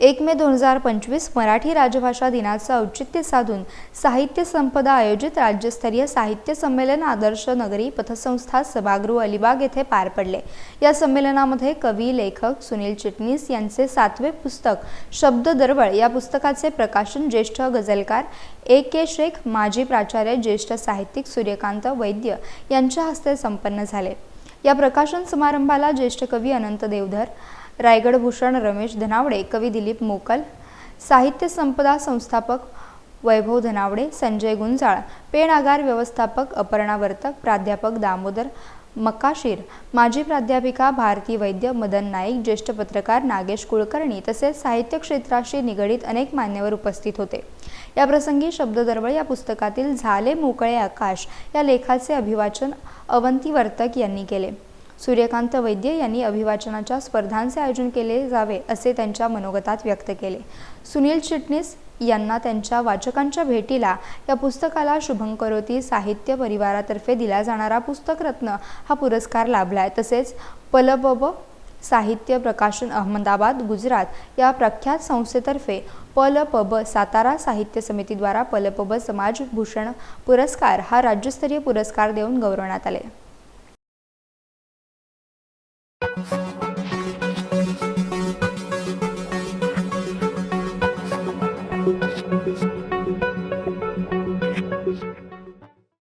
एक मे दोन हजार पंचवीस मराठी राजभाषा दिनाचं औचित्य साधून साहित्य संपदा आयोजित राज्यस्तरीय साहित्य संमेलन आदर्श नगरी पथसंस्था सभागृह अलिबाग येथे पार पडले. या संमेलनामध्ये कवी लेखक सुनील चिटणीस यांचे सातवे पुस्तक शब्द दरवळ या पुस्तकाचे प्रकाशन ज्येष्ठ गझलकार ए के शेख माजी प्राचार्य ज्येष्ठ साहित्यिक सूर्यकांत वैद्य यांच्या हस्ते संपन्न झाले. या प्रकाशन समारंभाला ज्येष्ठ कवी अनंत देवधर रायगड भूषण रमेश धनावडे कवी दिलीप मोकल साहित्य संपदा संस्थापक वैभव धनावडे संजय गुंजाळ पेण आगार व्यवस्थापक अपर्णा वर्तक प्राध्यापक दामोदर मकाशीर माजी प्राध्यापिका भारती वैद्य मदन नाईक ज्येष्ठ पत्रकार नागेश कुलकर्णी तसेच साहित्य क्षेत्राशी निगडीत अनेक मान्यवर उपस्थित होते. या प्रसंगी शब्ददरवळ या पुस्तकातील झाले मोकळे आकाश या लेखाचे अभिवाचन अवंती वर्तक यांनी केले. सूर्यकांत वैद्य यांनी अभिवाचनाच्या स्पर्धांचे आयोजन केले जावे असे त्यांच्या मनोगतात व्यक्त केले. सुनील चिटणीस यांना त्यांच्या वाचकांच्या भेटीला या पुस्तकाला शुभंकरोती साहित्य परिवारातर्फे दिला जाणारा पुस्तकरत्न हा पुरस्कार लाभलाय. तसेच पलबब साहित्य प्रकाशन अहमदाबाद गुजरात या प्रख्यात संस्थेतर्फे पलपब सातारा साहित्य समितीद्वारा पलपब समाज भूषण पुरस्कार हा राज्यस्तरीय पुरस्कार देऊन गौरवण्यात आले. Thank you.